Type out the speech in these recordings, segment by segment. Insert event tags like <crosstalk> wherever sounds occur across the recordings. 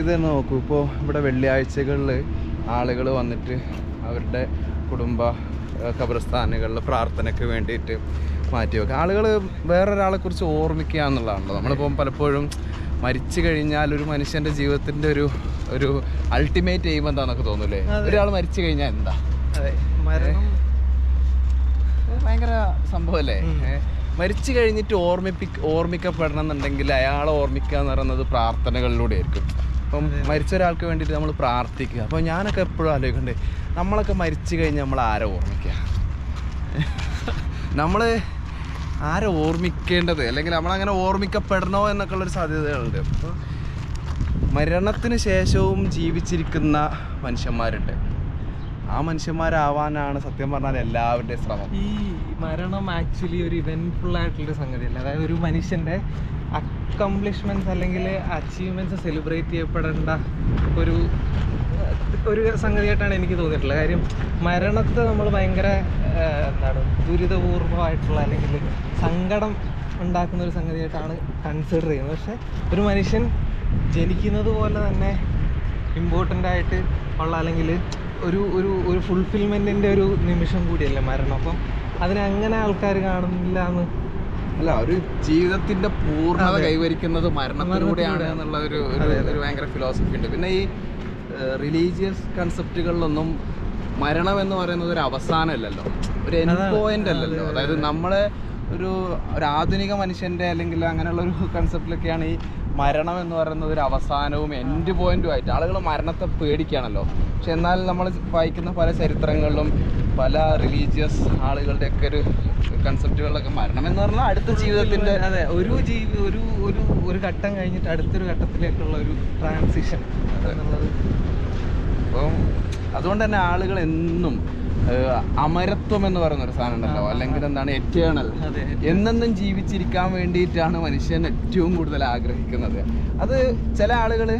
ഇത് തന്നെ നോക്കൂ ഇപ്പോൾ ഇവിടെ വെള്ളിയാഴ്ചകളിൽ ആളുകൾ വന്നിട്ട് അവരുടെ കുടുംബ ഖബർസ്ഥാനുകളിൽ പ്രാർത്ഥനയ്ക്ക് വേണ്ടിയിട്ട് മാറ്റി വെക്കുക ആളുകൾ വേറൊരാളെക്കുറിച്ച് ഓർമ്മിക്കുക എന്നുള്ളതാണല്ലോ. നമ്മളിപ്പം പലപ്പോഴും മരിച്ചു കഴിഞ്ഞാൽ ഒരു മനുഷ്യന്റെ ജീവിതത്തിന്റെ ഒരു ഒരു അൾട്ടിമേറ്റ് എയിം എന്താണെന്നൊക്കെ തോന്നൂലേ. ഒരാൾ മരിച്ചു കഴിഞ്ഞാൽ എന്താ? ഭയങ്കര സംഭവമല്ലേ. മരിച്ചു കഴിഞ്ഞിട്ട് ഓർമ്മിപ്പി ഓർമ്മിക്കപ്പെടണം എന്നുണ്ടെങ്കിൽ അയാളെ ഓർമ്മിക്കുക എന്ന് പറയുന്നത് പ്രാർത്ഥനകളിലൂടെ ആയിരിക്കും. അപ്പം മരിച്ച ഒരാൾക്ക് വേണ്ടിയിട്ട് നമ്മൾ പ്രാർത്ഥിക്കുക. അപ്പോൾ ഞാനൊക്കെ എപ്പോഴും ആലോചിക്കണ്ടേ നമ്മളൊക്കെ മരിച്ചു കഴിഞ്ഞാൽ നമ്മൾ ആരെ ഓർമ്മിക്കുക? <laughs> നമ്മൾ ആരെ ഓർമ്മിക്കേണ്ടത്? അല്ലെങ്കിൽ നമ്മളങ്ങനെ ഓർമ്മിക്കപ്പെടണോ എന്നൊക്കെ ഉള്ളൊരു സാധ്യതകളുണ്ട്. അപ്പോൾ മരണത്തിന് ശേഷവും ജീവിച്ചിരിക്കുന്ന മനുഷ്യന്മാരുണ്ട്. ആ മനുഷ്യന്മാരാവാനാണ് സത്യം പറഞ്ഞാൽ എല്ലാവരുടെയും ശ്രമം. ഈ മരണം ആക്ച്വലി ഒരു ഇവന്റ്ഫുൾ ആയിട്ടുള്ളൊരു സംഗതിയല്ല. അതായത് ഒരു മനുഷ്യന്റെ അക്കംപ്ലിഷ്മെന്റ്സ് അല്ലെങ്കിൽ അച്ചീവ്മെന്റ്സ് സെലിബ്രേറ്റ് ചെയ്യപ്പെടേണ്ട ഒരു ഒരു സംഗതിയായിട്ടാണ് എനിക്ക് തോന്നിയിട്ടുള്ളത്. കാര്യം മരണത്തെ നമ്മൾ ഭയങ്കര എന്താണ് ദുരിതപൂർവമായിട്ടുള്ള അല്ലെങ്കിൽ സങ്കടം ഉണ്ടാക്കുന്ന ഒരു സംഗതിയായിട്ടാണ് കൺസിഡർ ചെയ്യുന്നത്. പക്ഷെ ഒരു മനുഷ്യൻ ജനിക്കുന്നത് പോലെ തന്നെ ഇമ്പോർട്ടന്റ് ആയിട്ട് ഉള്ള അല്ലെങ്കിൽ ഒരു ഒരു ഒരു ഫുൾഫിൽമെന്റിന്റെ ഒരു നിമിഷം കൂടിയല്ലേ മരണം? അപ്പം അതിനെ അങ്ങനെ ആൾക്കാർ കാണുന്നില്ല എന്ന് അല്ല ഒരു ജീവിതത്തിന്റെ പൂർണത. കൈവരിക്കുന്നത് മരണത്തിലൂടെയാണ് എന്നുള്ള ഒരു ഒരു-. ഭയങ്കര ഫിലോസഫി ഉണ്ട്. പിന്നെ ഈ റിലീജിയസ് കൺസെപ്റ്റുകളിലൊന്നും മരണം എന്ന് പറയുന്നത് ഒരു അവസാനമല്ലല്ലോ. ഒരു എൻഡ് പോയിന്റ് അല്ലല്ലോ അതെ, അതെ, അതായത് നമ്മളെ ഒരു ഒരു ആധുനിക മനുഷ്യന്റെ അല്ലെങ്കിൽ അങ്ങനെയുള്ള ഒരു കൺസെപ്റ്റിലൊക്കെയാണ് ഈ മരണം എന്ന് പറയുന്നത് ഒരു അവസാനവും എൻഡ് പോയിന്റും ആയിട്ട് ആളുകൾ മരണത്തെ പേടിക്കുകയാണല്ലോ പക്ഷെ എന്നാൽ നമ്മൾ വായിക്കുന്ന പല ചരിത്രങ്ങളിലും പല റിലീജിയസ് ആളുകളുടെ ഒക്കെ ഒരു കൺസെപ്റ്റുകളിലൊക്കെ മരണം എന്ന് പറഞ്ഞാൽ അടുത്ത ജീവിതത്തിന്റെ അതെ ഒരു ജീവി ഒരു ഒരു ഒരു ഘട്ടം കഴിഞ്ഞിട്ട് അടുത്തൊരു ഘട്ടത്തിലേക്കുള്ള ഒരു ട്രാൻസിഷൻ. എന്നുള്ളത് അപ്പം അതുകൊണ്ട് തന്നെ ആളുകൾ എന്നും അമരത്വം എന്ന് പറയുന്ന ഒരു സാധനം ഉണ്ടല്ലോ അല്ലെങ്കിൽ എന്താണ് എറ്റേണൽ എന്നെന്നും ജീവിച്ചിരിക്കാൻ വേണ്ടിയിട്ടാണ് മനുഷ്യൻ ഏറ്റവും കൂടുതൽ ആഗ്രഹിക്കുന്നത്. അത് ചില ആളുകൾ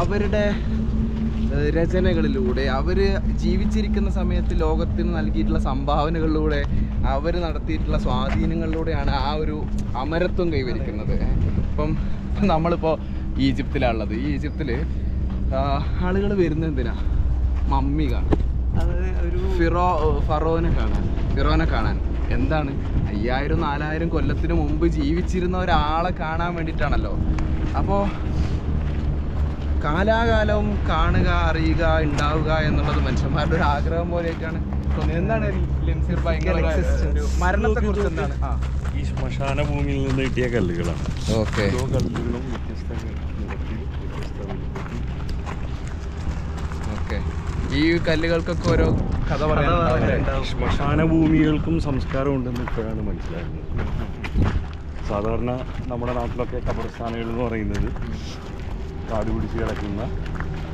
അവരുടെ രചനകളിലൂടെ അവർ ജീവിച്ചിരിക്കുന്ന സമയത്ത് ലോകത്തിന് നൽകിയിട്ടുള്ള സംഭാവനകളിലൂടെ അവർ നടത്തിയിട്ടുള്ള സ്വാധീനങ്ങളിലൂടെയാണ് ആ ഒരു അമരത്വം കൈവരിക്കുന്നത്. ഇപ്പം നമ്മളിപ്പോൾ ഈജിപ്തിലാണുള്ളത് ഈ ഈജിപ്തിൽ ആളുകൾ വരുന്നത് എന്തിനാ? മമ്മി കാണാൻ അത് ഒരു ഫിറോ ഫറോനെ കാണാൻ. ഫിറോനെ കാണാൻ. എന്താണ്? അയ്യായിരം നാലായിരം കൊല്ലത്തിന് മുമ്പ് ജീവിച്ചിരുന്ന ഒരാളെ കാണാൻ വേണ്ടിയിട്ടാണല്ലോ. അപ്പോൾ കാലാകാലവും കാണുക അറിയുക ഉണ്ടാവുക എന്നുള്ളത് മനുഷ്യന്മാരുടെ ഒരു ആഗ്രഹം പോലെയൊക്കെയാണ്. എന്താണ് മരണത്തെ കുറിച്ച് ഈ ശ്മശാന ഭൂമിയിൽ നിന്ന് കിട്ടിയ കല്ലുകളാണ്. ഓക്കെ. ഓരോ കല്ലുകളും വ്യത്യസ്ത നിറത്തിൽ ഓക്കെ. ഈ കല്ലുകൾക്കൊക്കെ ഓരോ കഥ പറയാൻ പറയാനുണ്ടാവും. ശ്മശാന ഭൂമികൾക്കും സംസ്കാരം ഉണ്ടെന്ന് ഇപ്പോഴാണ് മനസ്സിലാകുന്നത്. സാധാരണ നമ്മുടെ നാട്ടിലൊക്കെ ഖബർസ്ഥാനുകൾ എന്ന് പറയുന്നത് കാട് പിടിച്ച് കിടക്കുന്ന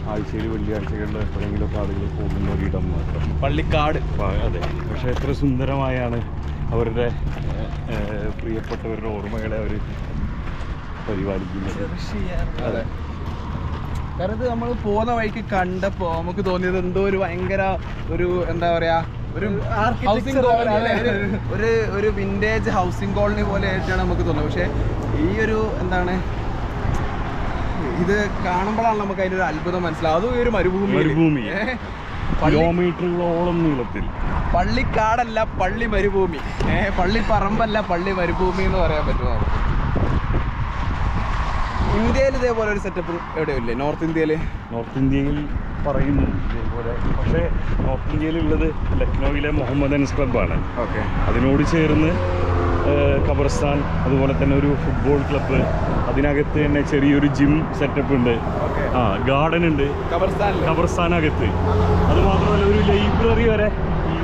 ആഴ്ചയിൽ വെള്ളിയാഴ്ചകളിൽ എപ്പോഴെങ്കിലുമൊക്കെ ആളുകൾ പോകുന്ന ഒരിടം മാത്രം. പള്ളിക്കാട്. അതെ. പക്ഷേ എത്ര സുന്ദരമായാണ് അവരുടെ പ്രിയപ്പെട്ടവരുടെ ഓർമ്മകളെ അവർ പരിപാലിക്കുന്നത്. ചെയ്യാൻ അതെ. കാരണം ഇത് നമ്മൾ പോകുന്ന വഴിക്ക് കണ്ടപ്പോ നമുക്ക് തോന്നിയത് എന്തോ ഒരു ഭയങ്കര ഒരു എന്താ പറയാ ഒരു ഹൗസിംഗ് ഒരു ഒരു വിന്റേജ് ഹൗസിംഗ് കോളനി പോലെ ആയിട്ടാണ് നമുക്ക് തോന്നുന്നത്. പക്ഷെ ഈ ഒരു എന്താണ് ഇത് കാണുമ്പോഴാണ് നമുക്ക് അതിന്റെ ഒരു അത്ഭുതം മനസ്സിലാവും അതും ഈ ഒരു മരുഭൂമി മരുഭൂമി. കിലോമീറ്ററുകളോളം നീളത്തിൽ പള്ളിക്കാടല്ല പള്ളി മരുഭൂമി. ഏഹ് പള്ളി പറമ്പല്ല പള്ളി മരുഭൂമി എന്ന് പറയാൻ പറ്റുമോ? നമുക്ക് ഇന്ത്യയിൽ ഇതേപോലെ ഒരു സെറ്റപ്പ് എവിടെയും ഇല്ലേ നോർത്ത് ഇന്ത്യയിൽ? നോർത്ത് ഇന്ത്യയിൽ പറയുന്നു. ഇതേപോലെ. പക്ഷേ നോർത്ത് ഇന്ത്യയിലുള്ളത് ലക്നൌവിലെ മുഹമ്മദ് അൻസ് ക്ലബ്ബാണ് ഓക്കെ അതിനോട് ചേർന്ന് ഖബർസ്ഥാൻ അതുപോലെ തന്നെ ഒരു ഫുട്ബോൾ ക്ലബ്ബ് അതിനകത്ത് തന്നെ ചെറിയൊരു ജിം സെറ്റപ്പ് ഉണ്ട്. ആ ഗാർഡൻ ഉണ്ട്. ഖബർസ്ഥാനകത്ത്. അത് മാത്രമല്ല ഒരു ലൈബ്രറി വരെ ഈ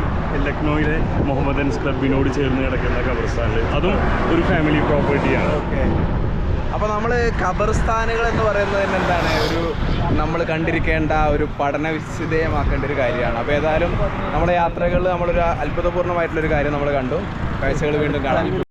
ലക്നൌയിലെ മുഹമ്മദ് അൻസ് ക്ലബിനോട് ചേർന്ന് കിടക്കുന്ന ഖബർസ്ഥാനിൽ അതും ഒരു ഫാമിലി പ്രോപ്പർട്ടിയാണ് ഓക്കെ അപ്പോൾ നമ്മൾ ഖബർസ്ഥാനുകൾ എന്ന് പറയുന്നത് തന്നെ എന്താണ്? ഒരു നമ്മൾ കണ്ടിരിക്കേണ്ട ഒരു പഠന വിശദയമാക്കേണ്ട ഒരു കാര്യമാണ്. അപ്പോൾ ഏതായാലും നമ്മുടെ യാത്രകളിൽ നമ്മളൊരു അത്ഭുതപൂർണമായിട്ടുള്ളൊരു കാര്യം നമ്മൾ കണ്ടു. കാഴ്ചകൾ വീണ്ടും കാണാം.